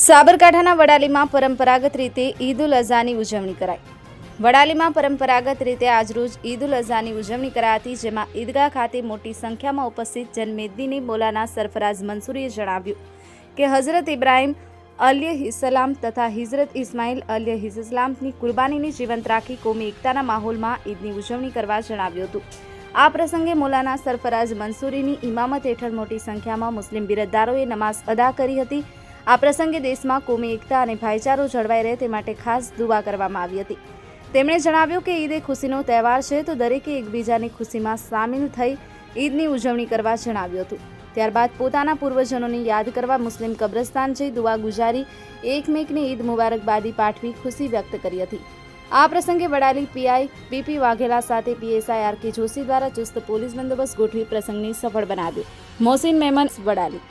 સાબરકાંઠાના વડાલીમાં પરંપરાગત રીતે ઈદ ઉલ અઝાની ઉજવણી કરાઈ. વડાલીમાં પરંપરાગત રીતે આજરોજ ઈદ ઉલ અઝાની ઉજવણી કરાતી, જેમાં ઈદગાહ ખાતે મોટી સંખ્યામાં ઉપસ્થિત જનમેદનીની બોલાના સરફરાઝ મંસૂરીએ જણાવ્યું કે હઝરત ઇબ્રાહિમ અલ્ય ઇસલામ તથા હિઝરત ઇસ્માઇલ અલ્ય હિઝલામની કુરબાનીને જીવંત રાખી કોમી એકતાના માહોલમાં ઈદની ઉજવણી કરવા જણાવ્યું હતું. આ પ્રસંગે મોલાના સરફરાઝ મંસૂરીની ઇમામત હેઠળ મોટી સંખ્યામાં મુસ્લિમ બિરદદારોએ નમાઝ અદા કરી હતી. આ પ્રસંગે દેશમાં કોમી, એકતા અને ભાઈચારો જળવાઈ રહે તે માટે ખાસ દુવા કરવામાં આવી હતી. તેમણે જણાવ્યું કે ઈદ એ ખુશીનો તહેવાર છે તો દરેકે એકબીજાની ખુશીમાં સામેલ થઈ ઈદની ઉજવણી કરવા જણાવ્યું હતું. ત્યારબાદ પોતાના પૂર્વજનોને યાદ કરવા મુસ્લિમ કબ્રસ્તાન જઈ દુવા ગુજારી એકમેકને ઈદ મુબારકબાદી પાઠવી ખુશી વ્યક્ત કરી હતી. આ પ્રસંગે વડાલી પીઆઈ પીપી વાઘેલા સાથે પીએસઆઈ આર કે જોશી દ્વારા ચુસ્ત પોલીસ બંદોબસ્ત ગોઠવી પ્રસંગને સફળ બનાવ્યો. મોહસિન મહેમન વડાલી.